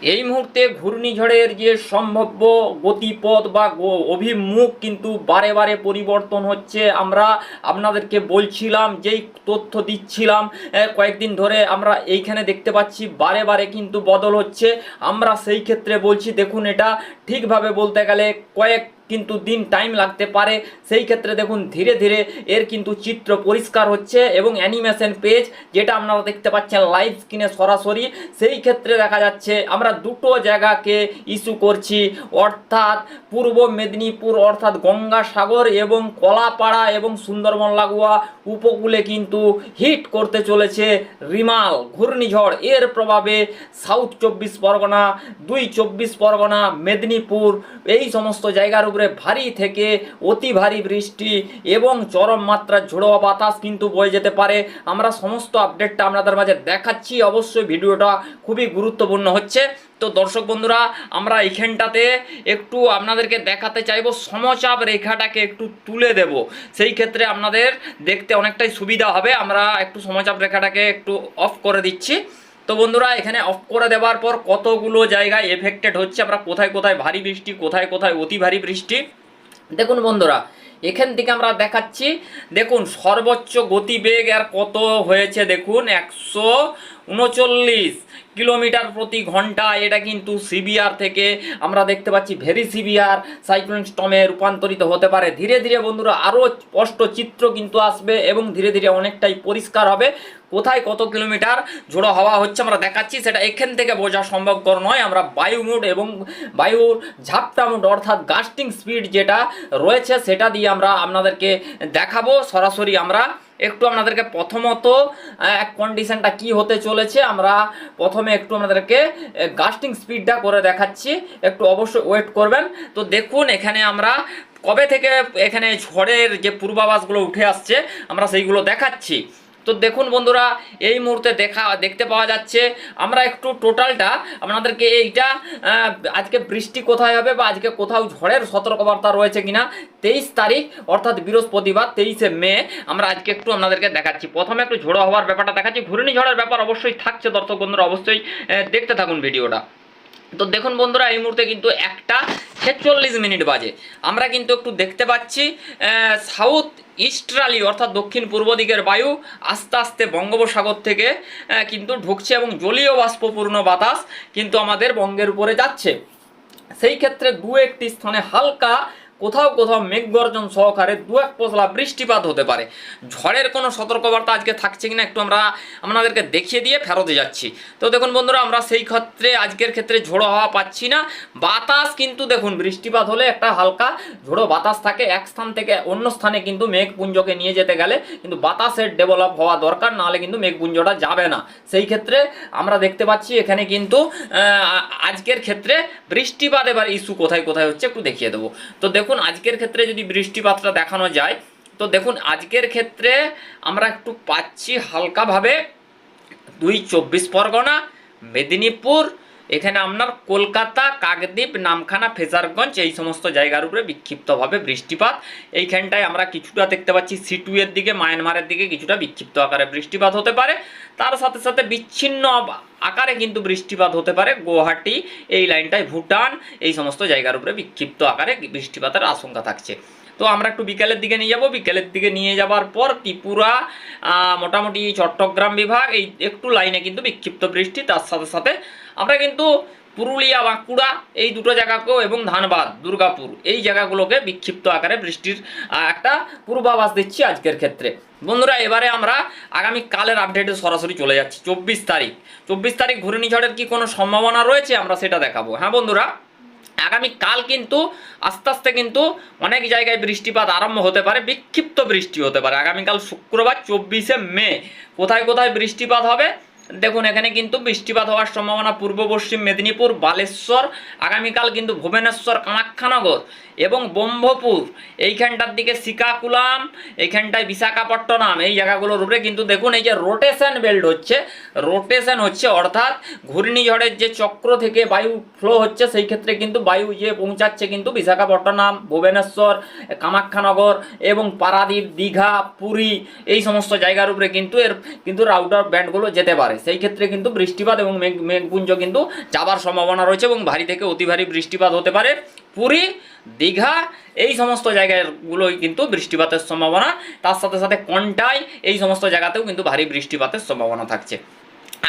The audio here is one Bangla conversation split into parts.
এই মুহূর্তে ঘূর্ণিঝড়ের যে সম্ভাব্য গতিপথ বা অভিমুখ কিন্তু বারে বারে পরিবর্তন হচ্ছে। আমরা আপনাদেরকে বলছিলাম, যেই তথ্য দিচ্ছিলাম কয়েকদিন ধরে আমরা এইখানে দেখতে পাচ্ছি বারে বারে কিন্তু বদল হচ্ছে। আমরা সেই ক্ষেত্রে বলছি, দেখুন এটা ঠিকভাবে বলতে গেলে কয়েক কিন্তু দিন টাইম লাগতে পারে। সেই ক্ষেত্রে দেখুন, ধীরে ধীরে এর কিন্তু চিত্র পরিষ্কার হচ্ছে এবং অ্যানিমেশন পেজ যেটা আপনারা দেখতে পাচ্ছেন লাইভ স্ক্রিনে সরাসরি, সেই ক্ষেত্রে দেখা যাচ্ছে আমরা দুটো জায়গাকে ইস্যু করছি। অর্থাৎ পূর্ব মেদিনীপুর, অর্থাৎ গঙ্গাসাগর এবং কলাপাড়া এবং সুন্দরবন লাগোয়া উপকূলে কিন্তু হিট করতে চলেছে রিমাল, ঘূর্ণিঝড়। এর প্রভাবে সাউথ চব্বিশ পরগনা, দুই চব্বিশ পরগনা, মেদিনীপুর, এই সমস্ত জায়গার উপরে ভারী থেকে অতি ভারী বৃষ্টি এবং চরম মাত্রার ঝোড়ো বাতাস কিন্তু বয়ে যেতে পারে। আমরা সমস্ত আপডেটটা আপনাদের মাঝে দেখাচ্ছি। অবশ্যই ভিডিওটা খুবই গুরুত্বপূর্ণ হচ্ছে। তো দর্শক বন্ধুরা, আমরা এইখানটাতে একটু আপনাদেরকে দেখাতে চাইব, সমচাপ রেখাটাকে একটু তুলে দেব। সেই ক্ষেত্রে আপনাদের দেখতে অনেকটাই সুবিধা হবে। আমরা একটু সমচাপ রেখাটাকে একটু অফ করে দিচ্ছি। তো বন্ধুরা, এখানে অফ করে দেওয়ার পর কতগুলো জায়গায় এফেক্টেড হচ্ছে আমরা, কোথায় কোথায় ভারী বৃষ্টি, কোথায় কোথায় অতি ভারী বৃষ্টি। দেখুন বন্ধুরা, এখান থেকে আমরা দেখাচ্ছি, দেখুন সর্বোচ্চ গতিবেগ আর কত হয়েছে, দেখুন, একশো উনচল্লিশ কিলোমিটার প্রতি ঘণ্টা এটা কিন্তু সিবিআর থেকে আমরা দেখতে পাচ্ছি ভেরি সিভিয়ার সাইক্লোন স্টমে রূপান্তরিত হতে পারে। ধীরে ধীরে বন্ধুরা, আরও স্পষ্ট চিত্র কিন্তু আসবে এবং ধীরে ধীরে অনেকটাই পরিষ্কার হবে। কোথায় কত কিলোমিটার ঝোড়ো হাওয়া হচ্ছে আমরা দেখাচ্ছি, সেটা এখান থেকে বোঝা সম্ভবকর নয়। আমরা বায়ু মুড এবং বায়ুর ঝাপটা মুড অর্থাৎ গাস্টিং স্পিড যেটা রয়েছে, সেটা দিয়ে আমরা আপনাদেরকে দেখাবো। সরাসরি আমরা একটু আপনাদেরকে প্রথমত কন্ডিশনটা কি হতে চলেছে, আমরা প্রথমে একটু আপনাদেরকে গাস্টিং স্পিডটা করে দেখাচ্ছি। একটু অবশ্যই ওয়েট করবেন। তো দেখুন, এখানে আমরা কবে থেকে এখানে ঝড়ের যে পূর্বাভাসগুলো উঠে আসছে, আমরা সেইগুলো দেখাচ্ছি। তো দেখুন বন্ধুরা, এই মুহূর্তে দেখা, দেখতে পাওয়া যাচ্ছে, আমরা একটু টোটালটা আপনাদেরকে এইটা আজকে বৃষ্টি কোথায় হবে বা আজকে কোথাও ঝড়ের সতর্কবার্তা রয়েছে কিনা, তেইশ তারিখ, অর্থাৎ বৃহস্পতিবার, তেইশে মে, আমরা আজকে একটু আপনাদেরকে দেখাচ্ছি। প্রথমে একটু ঝোড়ো হওয়ার ব্যাপারটা দেখাচ্ছি, ঘূর্ণিঝড়ের ব্যাপার অবশ্যই থাকছে, দর্শক বন্ধুরা অবশ্যই দেখতে থাকুন ভিডিওটা। তো দেখুন বন্ধুরা, এই মুহূর্তে কিন্তু একটা ছেচল্লিশ মিনিট বাজে। আমরা কিন্তু একটু দেখতে পাচ্ছি সাউথ ইস্ট্রালি অর্থাৎ দক্ষিণ পূর্ব দিকের বায়ু আস্তে আস্তে বঙ্গোপসাগর থেকে কিন্তু ঢুকছে এবং জলীয় বাষ্পপূর্ণ বাতাস কিন্তু আমাদের বঙ্গের উপরে যাচ্ছে। সেই ক্ষেত্রে দু একটি স্থানে হালকা কোথাও কোথাও মেঘগর্জন সহকারে দু এক পশলা বৃষ্টিপাত হতে পারে। ঝড়ের কোনো সতর্কবার্তা আজকে থাকছে কিনা একটু আমরা আপনাদেরকে দেখিয়ে দিয়ে ফেরতে যাচ্ছি। তো দেখুন বন্ধুরা, আমরা সেই ক্ষেত্রে, আজকের ক্ষেত্রে ঝোড়ো হাওয়া পাচ্ছি না। বাতাস কিন্তু দেখুন, বৃষ্টিপাত হলে একটা হালকা ঝোড়ো বাতাস থাকে। এক স্থান থেকে অন্য স্থানে কিন্তু মেঘপুঞ্জকে নিয়ে যেতে গেলে কিন্তু বাতাসের ডেভেলপ হওয়া দরকার, নাহলে কিন্তু মেঘপুঞ্জটা যাবে না। সেই ক্ষেত্রে আমরা দেখতে পাচ্ছি এখানে কিন্তু আজকের ক্ষেত্রে বৃষ্টিপাত এবার ইস্যু কোথায় কোথায় হচ্ছে একটু দেখিয়ে দেবো। তো দেখুন আজকের ক্ষেত্রে যদি বৃষ্টিপাতটা দেখানো যায়, তো দেখুন, আজকের ক্ষেত্রে আমরা একটু পাচ্ছি হালকাভাবে দুই চব্বিশ পরগনা, মেদিনীপুর এখানে আপনার কলকাতা, কাকদ্বীপ, নামখানা, ফেজারগঞ্জ এই সমস্ত জায়গার উপরে বিক্ষিপ্তভাবে বৃষ্টিপাত। এইখানটায় আমরা কিছুটা দেখতে পাচ্ছি সিটুয়ের দিকে, মায়ানমারের দিকে কিছুটা বিক্ষিপ্ত আকারে বৃষ্টিপাত হতে পারে। তার সাথে সাথে বিচ্ছিন্ন আকারে কিন্তু বৃষ্টিপাত হতে পারে। গুয়াহাটি, এই লাইনটায় ভুটান, এই সমস্ত জায়গার উপরে বিক্ষিপ্ত আকারে বৃষ্টিপাতের আশঙ্কা থাকছে। তো আমরা একটু বিকেলের দিকে নিয়ে যাব। বিকেলের দিকে নিয়ে যাবার পর ত্রিপুরা মোটামুটি চট্টগ্রাম বিভাগ, এই একটু লাইনে কিন্তু বিক্ষিপ্ত বৃষ্টি। তার সাথে সাথে আমরা কিন্তু পুরুলিয়া বাঁকুড়া এই দুটো জায়গাকেও এবং ধানবাদ, দুর্গাপুর এই জায়গাগুলোকে বিক্ষিপ্ত আকারে বৃষ্টির একটা পূর্বাভাস দিচ্ছি আজকের ক্ষেত্রে। বন্ধুরা, এবারে আমরা আগামী কালের আপডেটে সরাসরি চলে যাচ্ছি। চব্বিশ তারিখ। চব্বিশ তারিখ ঘূর্ণিঝড়ের কি কোনো সম্ভাবনা রয়েছে আমরা সেটা দেখাবো। হ্যাঁ বন্ধুরা, আগামী কাল কিন্তু আস্তে আস্তে কিন্তু অনেক জায়গায় বৃষ্টিপাত আরম্ভ হতে পারে, বিক্ষিপ্ত বৃষ্টি হতে পারে। আগামীকাল শুক্রবার চব্বিশে মে। কোথায় কোথায় বৃষ্টিপাত হবে? দেখুন, এখানে কিন্তু বৃষ্টিপাত হওয়ার সম্ভাবনা পূর্ব পশ্চিম মেদিনীপুর, বালেশ্বর, আগামীকাল কিন্তু ভুবনেশ্বর, কামাখ্যানগর এবং ব্রহ্মপুর। এইখানটার দিকে শ্রীকাকুলাম এইখানটায় বিশাখাপট্টনম, এই জায়গাগুলোর উপরে কিন্তু দেখুন, এই যে রোটেশন বেল্ট হচ্ছে রোটেশন হচ্ছে, অর্থাৎ ঘূর্ণিঝড়ের যে চক্র থেকে বায়ু ফ্লো হচ্ছে, সেই ক্ষেত্রে কিন্তু বায়ু যে পৌঁছাচ্ছে কিন্তু বিশাখাপট্টনম, ভুবনেশ্বর, কামাখ্যানগর এবং পারাদ্বীপ, দীঘা, পুরী, এই সমস্ত জায়গার উপরে কিন্তু এর, কিন্তু রাউটার ব্যান্ডগুলো যেতে পারে। পারে সেই ক্ষেত্রে কিন্তু বৃষ্টিপাত এবং মেঘ, মেঘপুঞ্জ কিন্তু যাবার সম্ভাবনা রয়েছে এবং ভারী থেকে অতি ভারী বৃষ্টিপাত হতে পারে। পুরী, দীঘা, এই সমস্ত জায়গাগুলোই কিন্তু বৃষ্টিপাতের সম্ভাবনা। তার সাথে সাথে কন্টাই, এই সমস্ত জায়গাতেও কিন্তু ভারী বৃষ্টিপাতের সম্ভাবনা থাকছে।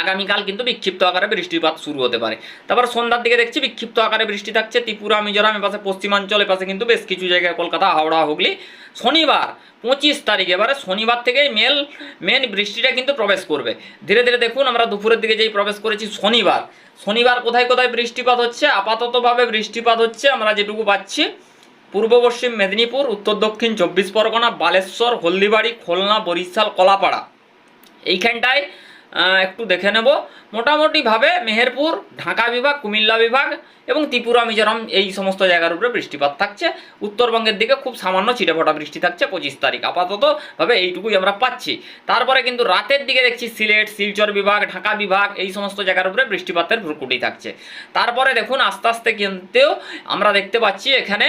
আগামীকাল কিন্তু বিক্ষিপ্ত আকারে বৃষ্টিপাত শুরু হতে পারে। তারপর সন্ধ্যার দিকে দেখছি বিক্ষিপ্ত আকারে বৃষ্টি থাকছে। ত্রিপুরা, মিজোরাম, এপাশে পশ্চিমাঞ্চল, এপাশে কিন্তু বেশ কিছু জায়গায় কলকাতা, হাওড়া, হুগলি। শনিবার, পঁচিশ তারিখ এবারে শনিবার থেকেই মেল মেন বৃষ্টিটা কিন্তু প্রবেশ করবে। ধীরে ধীরে দেখুন আমরা দুপুরের দিকে যেই প্রবেশ করেছি শনিবার। শনিবার কোথায় কোথায় বৃষ্টিপাত হচ্ছে? আপাততভাবে বৃষ্টিপাত হচ্ছে আমরা যেটুকু পাচ্ছি, পূর্ব পশ্চিম মেদিনীপুর, উত্তর দক্ষিণ চব্বিশ পরগনা, বালেশ্বর, হলদিবাড়ি, খুলনা, বরিশাল, কলাপাড়া। এইখানটায় একটু দেখে নেব। মোটামুটিভাবে মেহেরপুর ঢাকা বিভাগ কুমিল্লা বিভাগ এবং ত্রিপুরা, মিজোরাম এই সমস্ত জায়গার উপরে বৃষ্টিপাত থাকছে। উত্তরবঙ্গের দিকে খুব সামান্য ছিটেফোঁটা বৃষ্টি থাকছে পঁচিশ তারিখ আপাতত ভাবে এইটুকুই আমরা পাচ্ছি। তারপরে কিন্তু রাতের দিকে দেখছি সিলেট, শিলচর বিভাগ, ঢাকা বিভাগ এই সমস্ত জায়গার উপরে বৃষ্টিপাতের ভ্রুকুটি থাকছে। তারপরে দেখুন আস্তে আস্তে কিন্তু আমরা দেখতে পাচ্ছি এখানে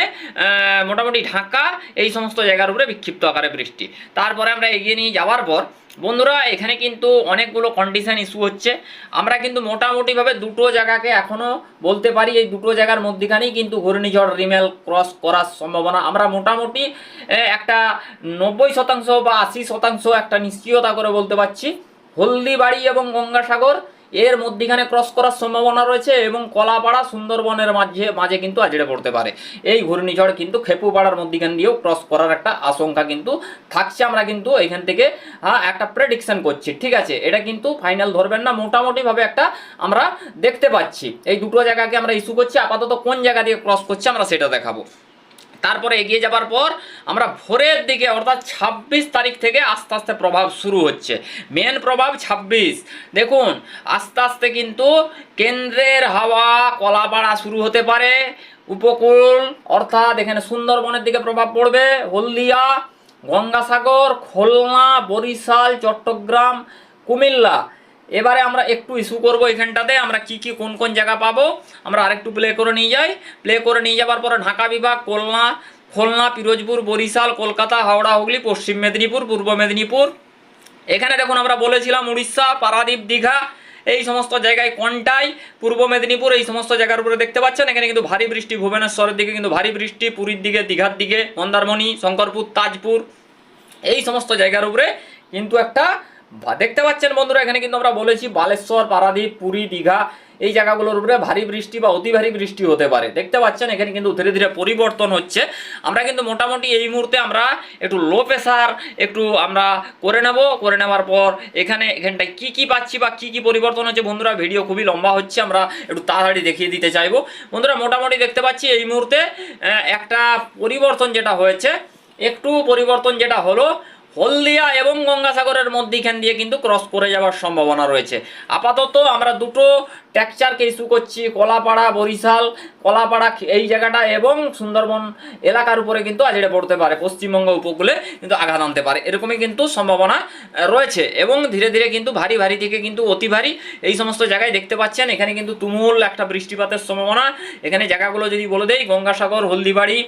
মোটামুটি ঢাকা এই সমস্ত জায়গার উপরে বিক্ষিপ্ত আকারে বৃষ্টি। তারপরে আমরা এগিয়ে নিয়ে যাওয়ার পর, বন্ধুরা এখানে কিন্তু অনেকগুলো কন্ডিশন ইস্যু হচ্ছে। আমরা কিন্তু মোটামুটিভাবে দুটো জায়গাকে এখনও বলতে পারি এই দুটো জায়গার মধ্যেখানেই কিন্তু ঘূর্ণিঝড় রিমেল ক্রস করার সম্ভাবনা। আমরা মোটামুটি একটা নব্বই শতাংশ বা আশি শতাংশ একটা নিশ্চয়তা করে বলতে পারছি। হলদিবাড়ি এবং গঙ্গাসাগর এর মধ্যিখানে ক্রস করার সম্ভাবনা রয়েছে এবং কলাপাড়া সুন্দরবনের মাঝে মাঝে কিন্তু আজড়ে পড়তে পারে। এই ঘূর্ণিঝড় কিন্তু খেপুপাড়ার মধ্যিখান দিয়েও ক্রস করার একটা আশঙ্কা কিন্তু থাকছে। আমরা কিন্তু এখান থেকে হ্যাঁ একটা প্রেডিকশন করছি, ঠিক আছে? এটা কিন্তু ফাইনাল ধরবেন না, মোটামুটিভাবে একটা আমরা দেখতে পাচ্ছি। এই দুটো জায়গাকে আমরা ইস্যু করছি। আপাতত কোন জায়গা দিয়ে ক্রস করছে আমরা সেটা দেখাবো। তারপরে এগিয়ে যাবার পর আমরা ভোরের দিকে, অর্থাৎ ছাব্বিশ তারিখ থেকে আস্তে আস্তে প্রভাব শুরু হচ্ছে। মেন প্রভাব ছাব্বিশ। দেখুন, আস্তে আস্তে কিন্তু কেন্দ্রের হাওয়া কলাপাড়া শুরু হতে পারে। উপকূল, অর্থাৎ এখানে সুন্দরবনের দিকে প্রভাব পড়বে। হলদিয়া, গঙ্গাসাগর, খুলনা, বরিশাল, চট্টগ্রাম, কুমিল্লা। এবারে আমরা একটু ইস্যু করব এখানটাতে, আমরা কি কি, কোন কোন জায়গা পাবো, আমরা আরেকটু প্লে করে নিয়ে যাই। প্লে করে নিয়ে যাবার পরে ঢাকা বিভাগ, খুলনা খুলনা, পিরোজপুর, বরিশাল, কলকাতা, হাওড়া, হুগলি, পশ্চিম মেদিনীপুর, পূর্ব মেদিনীপুর। এখানে দেখুন আমরা বলেছিলাম উড়িষ্যা, পারাদ্বীপ, দীঘা, এই সমস্ত জায়গায় কন্টাই? পূর্ব মেদিনীপুর, এই সমস্ত জায়গার উপরে দেখতে পাচ্ছেন, এখানে কিন্তু ভারী বৃষ্টি, ভুবনেশ্বরের দিকে কিন্তু ভারী বৃষ্টি, পুরীর দিকে, দীঘার দিকে, মন্দারমণি, শঙ্করপুর, তাজপুর, এই সমস্ত জায়গার উপরে কিন্তু একটা দেখতে পাচ্ছেন বন্ধুরা, এখানে কিন্তু আমরা বলেছি বালেশ্বর, পারাদ্বীপ, পুরী, দীঘা, এই জায়গাগুলোর উপরে ভারী বৃষ্টি বা অতি ভারী বৃষ্টি হতে পারে। দেখতে পাচ্ছেন, এখানে কিন্তু ধীরে ধীরে পরিবর্তন হচ্ছে। আমরা কিন্তু মোটামুটি এই মুহূর্তে আমরা একটু লো প্রেশার একটু আমরা করে নেব। করে নেওয়ার পর এখানে, এখানটায় কি কি পাচ্ছি বা কি কি পরিবর্তন হচ্ছে বন্ধুরা ভিডিও খুবই লম্বা হচ্ছে, আমরা একটু তাড়াতাড়ি দেখিয়ে দিতে চাইব। বন্ধুরা, মোটামুটি দেখতে পাচ্ছি এই মুহূর্তে একটা পরিবর্তন যেটা হয়েছে, একটু পরিবর্তন যেটা হলো হলদিয়া এবং গঙ্গাসাগরের মধ্যিখান দিয়ে কিন্তু ক্রস করে যাওয়ার সম্ভাবনা রয়েছে। আপাতত আমরা দুটো টেক্সচারকে ইস্যু করছি, কলাপাড়া, বরিশাল। কলাপাড়া এই জায়গাটা এবং সুন্দরবন এলাকার উপরে কিন্তু আজড়ে পড়তে পারে। পশ্চিমবঙ্গ উপকূলে কিন্তু আঘাত আনতে পারে। এরকমই কিন্তু সম্ভাবনা রয়েছে এবং ধীরে ধীরে কিন্তু ভারী ভারী থেকে কিন্তু অতি ভারী এই সমস্ত জায়গায় দেখতে পাচ্ছেন। এখানে কিন্তু তুমুল একটা বৃষ্টিপাতের সম্ভাবনা। এখানে জায়গাগুলো যদি বলে দেই, গঙ্গাসাগর, হলদিবাড়ি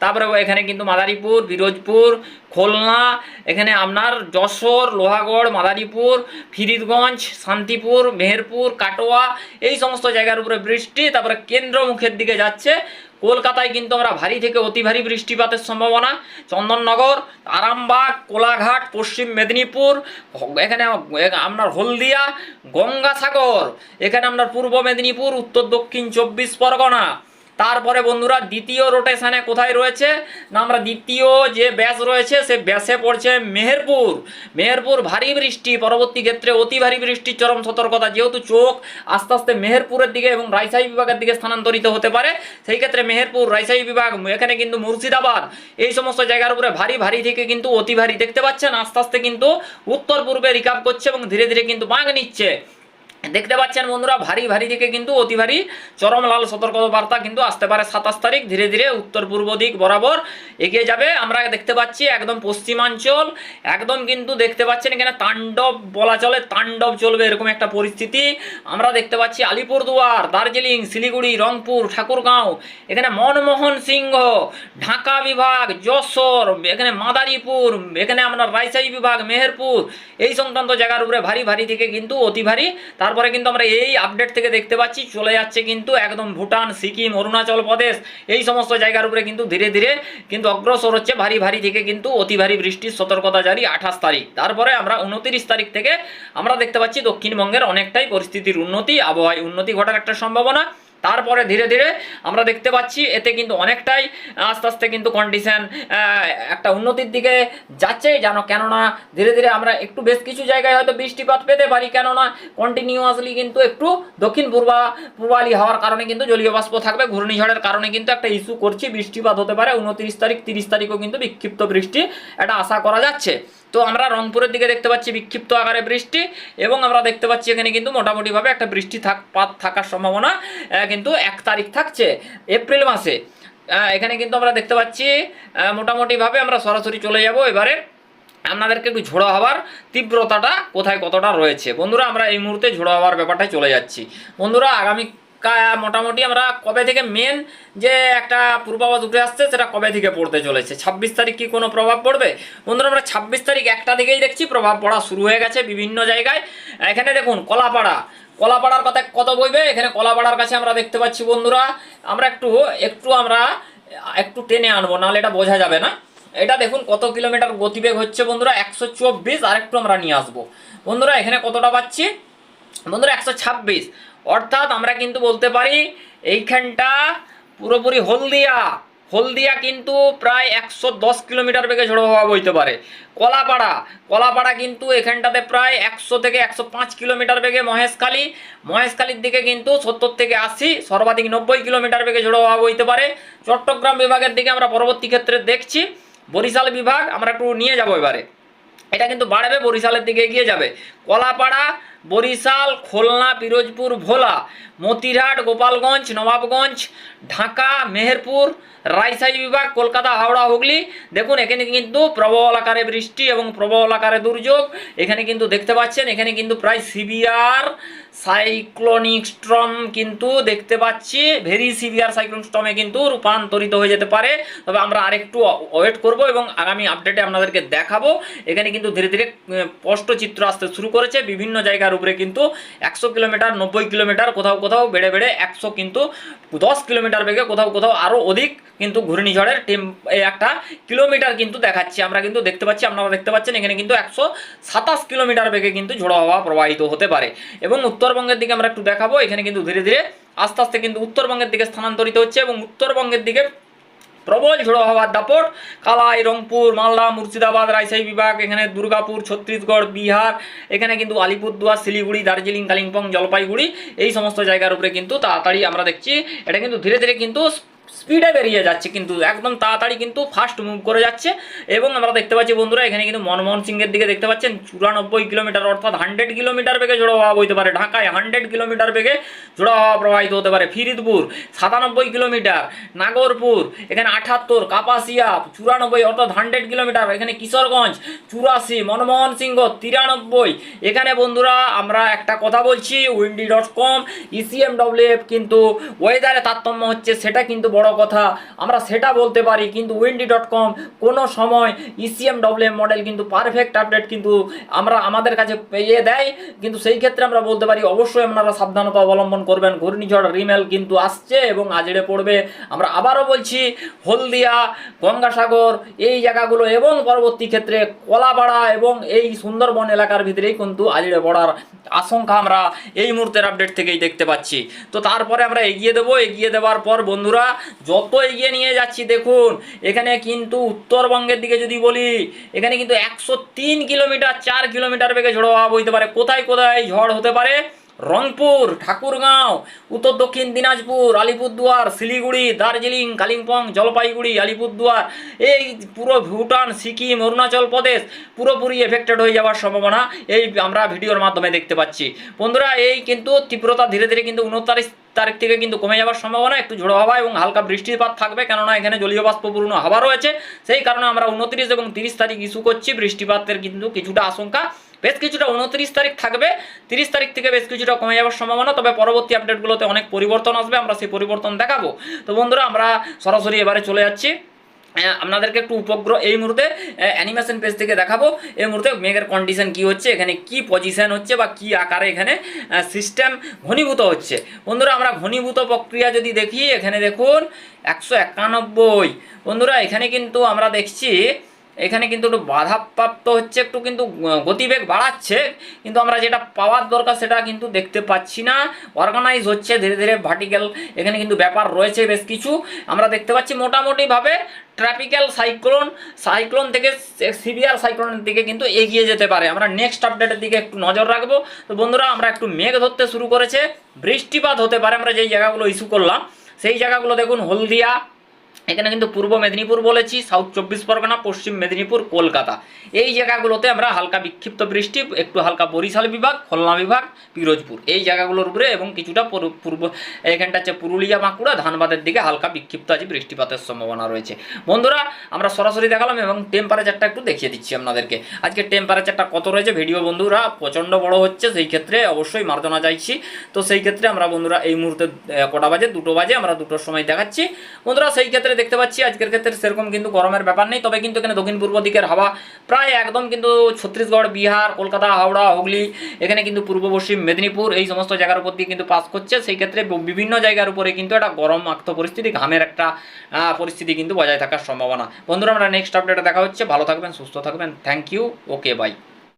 তারপরে এখানে কিন্তু মাদারীপুর, বিরোজপুর, খুলনা, এখানে আপনার যশোর, লোহাগড়, মাদারীপুর ফিরিদগঞ্জ শান্তিপুর, মেহেরপুর, কাটোয়া, এই সমস্ত জায়গার উপরে বৃষ্টি, তারপরে কেন্দ্রমুখের দিকে যাচ্ছে। কলকাতায় কিন্তু আমরা ভারী থেকে অতি ভারী বৃষ্টিপাতের সম্ভাবনা। চন্দননগর, আরামবাগ, কোলাঘাট, পশ্চিম মেদিনীপুর, এখানে আপনার হলদিয়া, গঙ্গাসাগর, এখানে আপনার পূর্ব মেদিনীপুর, উত্তর দক্ষিণ চব্বিশ পরগনা। তারপরে বন্ধুরা দ্বিতীয় রোটেশনে কোথায় রয়েছে? না, আমরা দ্বিতীয় যে ব্যাস রয়েছে, সে ব্যাসে পড়ছে মেহেরপুর। মেহেরপুর ভারী বৃষ্টি, পরবর্তী ক্ষেত্রে অতি ভারী বৃষ্টির চরম সতর্কতা, যেহেতু চোখ আস্তে আস্তে মেহেরপুরের দিকে এবং রাজশাহী বিভাগের দিকে স্থানান্তরিত হতে পারে, সেই ক্ষেত্রে মেহেরপুর, রাজশাহী বিভাগ, এখানে কিন্তু মুর্শিদাবাদ, এই সমস্ত জায়গার উপরে ভারী ভারী থেকে কিন্তু অতি ভারী দেখতে পাচ্ছেন। আস্তে আস্তে কিন্তু উত্তর পূর্বে রিকাপ করছে এবং ধীরে ধীরে কিন্তু বাঁক নিচ্ছে। দেখতে পাচ্ছেন বন্ধুরা, ভারী ভারী দিকে কিন্তু অতি ভারী চরম লাল সতর্কতা বার্তা কিন্তু আসতে পারে সাতাশ তারিখ। ধীরে ধীরে উত্তর পূর্ব দিক বরাবর এগিয়ে যাবে। আমরা দেখতে পাচ্ছি একদম পশ্চিমাঞ্চল, একদম কিন্তু দেখতে পাচ্ছেন এখানে তাণ্ডব বলা চলে, তাণ্ডব চলবে এরকম একটা পরিস্থিতি। আমরা দেখতে পাচ্ছি আলিপুরদুয়ার, দার্জিলিং, শিলিগুড়ি, রংপুর, ঠাকুরগাঁও, এখানে মনমোহন সিংহ, ঢাকা বিভাগ, যশোর, এখানে মাদারীপুর, এখানে আমরা রাইসাই বিভাগ, মেহেরপুর, এই সংক্রান্ত জায়গার উপরে ভারী ভারী থেকে কিন্তু অতি ভারী। তারপরে কিন্তু আমরা এই আপডেট থেকে দেখতে পাচ্ছি, চলে যাচ্ছে কিন্তু একদম ভুটান, সিকিম, অরুণাচল প্রদেশ। এই সমস্ত জায়গার উপরে কিন্তু ধীরে ধীরে কিন্তু অগ্রসর হচ্ছে ভারী ভারী থেকে কিন্তু অতি ভারী বৃষ্টির সতর্কতা জারি আঠাশ তারিখ। তারপরে আমরা উনত্রিশ তারিখ থেকে আমরা দেখতে পাচ্ছি দক্ষিণবঙ্গের অনেকটাই পরিস্থিতির উন্নতি, আবহাওয়ায় উন্নতি ঘটার একটা সম্ভাবনা। তারপরে ধীরে ধীরে আমরা দেখতে পাচ্ছি এতে কিন্তু অনেকটাই, আস্তে আস্তে কিন্তু কন্ডিশন একটা উন্নতির দিকে যাচ্ছে, যেন কেননা ধীরে ধীরে আমরা একটু বেশ কিছু জায়গায় হয়তো বৃষ্টিপাত পেতে পারি, কেননা কন্টিনিউয়াসলি কিন্তু একটু দক্ষিণ পূর্বা, পূর্বালি হওয়ার কারণে কিন্তু জলীয় বাষ্প থাকবে, ঘূর্ণিঝড়ের কারণে কিন্তু একটা ইস্যু করছি, বৃষ্টিপাত হতে পারে, উনত্রিশ তারিখ, তিরিশ তারিখও কিন্তু বিক্ষিপ্ত বৃষ্টি, এটা আশা করা যাচ্ছে। তো আমরা রংপুরের দিকে দেখতে পাচ্ছি বিক্ষিপ্ত আকারে বৃষ্টি এবং আমরা দেখতে পাচ্ছি এখানে কিন্তু মোটামুটিভাবে একটা বৃষ্টি থাক, পাত থাকার সম্ভাবনা কিন্তু এক তারিখ থাকছে এপ্রিল মাসে। এখানে কিন্তু আমরা দেখতে পাচ্ছি মোটামুটিভাবে আমরা সরাসরি চলে যাব এবারে। আপনাদেরকে একটু ঝোড়ো হওয়ার তীব্রতাটা কোথায় কতটা রয়েছে? বন্ধুরা, আমরা এই মুহূর্তে ঝোড়ো হওয়ার ব্যাপারটায় চলে যাচ্ছি। বন্ধুরা, আগামী মোটামুটি আমরা কবে থেকে মেন যে একটা পূর্বাভাস উঠে আসছে সেটা কবে থেকে পড়তে চলেছে? ছাব্বিশ তারিখ কি কোনো প্রভাব পড়বে? বন্ধুরা, আমরা ছাব্বিশ তারিখ একটা দিকেই দেখছি, প্রভাব পড়া শুরু হয়ে গেছে বিভিন্ন জায়গায়। এখানে দেখুন, কলাপাড়া। কলাপাড়ার কথা কত বইবে এখানে কলাপাড়ার কাছে আমরা দেখতে পাচ্ছি বন্ধুরা, আমরা একটু একটু আমরা, একটু টেনে আনব, নাহলে এটা বোঝা যাবে না। এটা দেখুন, কত কিলোমিটার গতিবেগ হচ্ছে বন্ধুরা? একশো চব্বিশ আর একটু আমরা নিয়ে আসব। বন্ধুরা, এখানে কতটা পাচ্ছি? বন্ধুরা, একশো ছাব্বিশ। অর্থাৎ আমরা কিন্তু বলতে পারি এইখানটা পুরোপুরি হলদিয়া। হলদিয়া কিন্তু প্রায় একশো দশ কিলোমিটার বেগে ঝোড়ো হওয়া বইতে পারে। কলাপাড়া। কলাপাড়া কিন্তু এখানটাতে প্রায় একশো থেকে একশো পাঁচ কিলোমিটার বেগে মহেশখালী। মহেশখালীর দিকে কিন্তু সত্তর থেকে আশি, সর্বাধিক নব্বই কিলোমিটার বেগে ঝোড়ো হওয়া বইতে পারে। চট্টগ্রাম বিভাগের দিকে আমরা পরবর্তী ক্ষেত্রে দেখছি। বরিশাল বিভাগ আমরা একটু নিয়ে যাব এবারে। এটা কিন্তু বাড়বে, বরিশালের দিকে এগিয়ে যাবে। কলাপাড়া, বরিশাল, খুলনা, পিরোজপুর, ভোলা, মতিরহাট, গোপালগঞ্জ, নবাবগঞ্জ, ঢাকা, মেহেরপুর, রাইসাই বিভাগ, কলকাতা, হাওড়া, হুগলি। দেখুন, এখানে কিন্তু প্রবল আকারে বৃষ্টি এবং প্রবল আকারে দুর্যোগ। এখানে কিন্তু দেখতে পাচ্ছেন, এখানে কিন্তু প্রায় সিভিয়ার সাইক্লোনিক স্ট্রম কিন্তু দেখতে পাচ্ছি। ভেরি সিভিয়ার সাইক্লোনিক স্ট্রমে কিন্তু রূপান্তরিত হয়ে যেতে পারে। তবে আমরা আরেকটু ওয়েট করব এবং আগামী আপডেটে আপনাদেরকে দেখাবো। এখানে কিন্তু ধীরে ধীরে স্পষ্ট চিত্র আসতে শুরু করেছে। বিভিন্ন জায়গার উপরে কিন্তু একশো কিলোমিটার, নব্বই কিলোমিটার, কোথাও কোথাও বেড়ে বেড়ে একশো কিন্তু দশ কিলোমিটার বেগে কোথাও কোথাও আরও অধিক কিন্তু ঘূর্ণিঝড়ের টেম একটা কিলোমিটার কিন্তু দেখাচ্ছি। আমরা কিন্তু দেখতে পাচ্ছি, আপনারা দেখতে পাচ্ছেন, এখানে কিন্তু একশো সাতাশ কিলোমিটার বেগে কিন্তু ঝোড়ো হওয়া প্রবাহিত হতে পারে। এবং উত্তরবঙ্গের দিকে আমরা একটু দেখাবো। এখানে কিন্তু ধীরে ধীরে আস্তে আস্তে কিন্তু উত্তরবঙ্গের দিকে স্থানান্তরিত হচ্ছে এবং উত্তরবঙ্গের দিকে প্রবল ঝোড়ো হওয়ার দাপট। কালাই, রংপুর, মালদা, মুর্শিদাবাদ, রাজশাহী বিভাগ, এখানে দুর্গাপুর, ছত্তিশগড়, বিহার, এখানে কিন্তু আলিপুরদুয়ার, শিলিগুড়ি, দার্জিলিং, কালিম্পং, জলপাইগুড়ি এই সমস্ত জায়গার উপরে কিন্তু তাড়াতাড়ি আমরা দেখছি। এটা কিন্তু ধীরে ধীরে কিন্তু স্পিডে বেরিয়ে যাচ্ছে, কিন্তু একদম তাড়াতাড়ি কিন্তু ফাস্ট মুভ করে যাচ্ছে। এবং আমরা দেখতে পাচ্ছি বন্ধুরা, এখানে কিন্তু মনমোহন সিংয়ের দিকে দেখতে পাচ্ছেন, চুরানব্বই কিলোমিটার অর্থাৎ হান্ড্রেড কিলোমিটার বেগে ঝোড়ো হওয়া বইতে পারে। ঢাকায় হান্ড্রেড কিলোমিটার বেগে ঝোড়ো হওয়া প্রবাহিত হতে পারে। ফিরিদপুর, সাতানব্বই কিলোমিটার। নাগরপুর, এখানে আঠাত্তর। কাপাসিয়া, চুরানব্বই অর্থাৎ হান্ড্রেড কিলোমিটার। এখানে কিশোরগঞ্জ, চুরাশি। মনমোহন সিংহ, তিরানব্বই। এখানে বন্ধুরা, আমরা একটা কথা বলছি Windy dot com ECM WF কিন্তু ওয়েদারে তারতম্য হচ্ছে, সেটা কিন্তু বড় কথা, আমরা সেটা বলতে পারি, কিন্তু উইন্ডি ডট কম কোনো সময় ইসিএম ডব্লিউএফ মডেল কিন্তু পারফেক্ট আপডেট কিন্তু আমরা আমাদের কাছে পেয়ে দেয়। কিন্তু সেই ক্ষেত্রে আমরা বলতে পারি, অবশ্যই আপনারা সাবধানতা অবলম্বন করবেন। ঘূর্ণিঝড় রিমেল কিন্তু আসছে এবং আজড়ে পড়বে। আমরা আবারও বলছি, হলদিয়া, গঙ্গাসাগর এই জায়গাগুলো এবং পরবর্তী ক্ষেত্রে কলাপাড়া এবং এই সুন্দরবন এলাকার ভিতরেই কিন্তু আজড়ে পড়ার আশঙ্কা আমরা এই মুহূর্তের আপডেট থেকেই দেখতে পাচ্ছি। তো তারপরে আমরা এগিয়ে দেবো। এগিয়ে দেওয়ার পর বন্ধুরা যত এগিয়ে নিয়ে যাচ্ছি, দেখুন, এখানে কিন্তু উত্তরবঙ্গের দিকে যদি বলি, এখানে কিন্তু একশো তিন কিলোমিটার, চার কিলোমিটার বেগে ঝড় হওয়া বইতে পারে। কোথায় কোথায় ঝড় হতে পারে? রংপুর, ঠাকুরগাঁও, উত্তর দক্ষিণ দিনাজপুর, আলিপুরদুয়ার, শিলিগুড়ি, দার্জিলিং, কালিম্পং, জলপাইগুড়ি, আলিপুরদুয়ার, এই পুরো ভুটান, সিকিম, অরুণাচল প্রদেশ পুরোপুরি এফেক্টেড হয়ে যাওয়ার সম্ভাবনা এই আমরা ভিডিওর মাধ্যমে দেখতে পাচ্ছি। বন্ধুরা, এই কিন্তু তীব্রতা ধীরে ধীরে কিন্তু উনতারিশ তারিখ থেকে কিন্তু কমে যাওয়ার সম্ভাবনা, একটু ঝোড়ো হাওয়া এবং হালকা বৃষ্টিপাত থাকবে, কেননা এখানে জলীয় বাষ্পপূর্ণ হাওয়া রয়েছে। সেই কারণে আমরা উনত্রিশ এবং তিরিশ তারিখ ইস্যু করছি, বৃষ্টিপাতের কিন্তু কিছুটা আশঙ্কা বেশ কিছুটা উনত্রিশ তারিখ থাকবে, তিরিশ তারিখ থেকে বেশ কিছুটা কমে যাওয়ার সম্ভাবনা, তবে পরবর্তী আপডেটগুলোতে অনেক পরিবর্তন আসবে, আমরা সেই পরিবর্তন দেখাবো। তো বন্ধুরা, আমরা সরাসরি এবারে চলে যাচ্ছি। আপনাদেরকে একটু উপগ্রহ, এই মুহূর্তে অ্যানিমেশন পেজ থেকে দেখাবো। এই মুহূর্তে মেঘের কন্ডিশন কি হচ্ছে, এখানে কি পজিশন হচ্ছে বা কি আকারে এখানে সিস্টেম ঘনীভূত হচ্ছে। বন্ধুরা, আমরা ঘনীভূত প্রক্রিয়া যদি দেখি, এখানে দেখুন, একশো একানব্বই। বন্ধুরা, এখানে কিন্তু আমরা দেখছি এখানে কিন্তু একটু বাধাপ্রাপ্ত হচ্ছে, একটু কিন্তু গতিবেগ বাড়াচ্ছে। কিন্তু আমরা যেটা পাওয়ার দরকার সেটা কিন্তু দেখতে পাচ্ছি না। অর্গানাইজ হচ্ছে ধীরে ধীরে ভার্টিক্যাল এখানে কিন্তু ব্যাপার রয়েছে বেশ কিছু। আমরা দেখতে পাচ্ছি মোটামুটিভাবে ট্রপিক্যাল সাইক্লোন সাইক্লোন থেকে সিভিয়ার সাইক্লোনের দিকে কিন্তু এগিয়ে যেতে পারে। আমরা নেক্সট আপডেটের দিকে একটু নজর রাখব। তো বন্ধুরা, আমরা একটু মেঘ ধরতে শুরু করেছে। বৃষ্টিপাত হতে পারে, আমরা যেই জায়গাগুলো ইস্যু করলাম, সেই জায়গাগুলো দেখুন, হলদিয়া এখানে কিন্তু পূর্ব মেদিনীপুর বলেছি সাউথ চব্বিশ পরগনা, পশ্চিম মেদিনীপুর, কলকাতা। এই জায়গাগুলোতে আমরা হালকা বিক্ষিপ্ত বৃষ্টি, একটু হালকা বরিশাল বিভাগ, খুলনা বিভাগ, পিরোজপুর। এই জায়গাগুলোর উপরে এবং কিছুটা পূর্ব- এখানটা হচ্ছে পুরুলিয়া, বাঁকুড়া, ধানবাদের দিকে হালকা বিক্ষিপ্ত আছে বৃষ্টিপাতের সম্ভাবনা রয়েছে। বন্ধুরা, আমরা সরাসরি দেখালাম এবং টেম্পারেচারটা একটু দেখিয়ে দিচ্ছি আপনাদেরকে। আজকে টেম্পারেচারটা কত রয়েছে ভিডিও বন্ধুরা? প্রচণ্ড বড় হচ্ছে, সেই ক্ষেত্রে অবশ্যই মার্জনা চাইছি। তো সেই ক্ষেত্রে আমরা বন্ধুরা এই মুহূর্তে কটা বাজে? দুটো বাজে, আমরা দুটোর সময় দেখাচ্ছি। বন্ধুরা, সেই ক্ষেত্রে দেখতে পাচ্ছি আজকের ক্ষেত্রে সেরকম কিন্তু গরমের ব্যাপার নেই, তবে কিন্তু এখানে দক্ষিণ পূর্ব দিকের হাওয়া প্রায় একদম কিন্তু ছত্তিশগড়, বিহার, কলকাতা, হাওড়া, হুগলি, এখানে কিন্তু পূর্ব, পশ্চিম মেদিনীপুর এই সমস্ত জায়গার উপর দিয়ে কিন্তু পাস করছে। সেই ক্ষেত্রে বিভিন্ন জায়গার উপরে কিন্তু একটা গরম আক্ত পরিস্থিতি, ঘামের একটা পরিস্থিতি কিন্তু বজায় থাকার সম্ভাবনা। বন্ধুরা, আমরা নেক্সট আপডেটে দেখা হচ্ছে। ভালো থাকবেন, সুস্থ থাকবেন। Thank you okay bye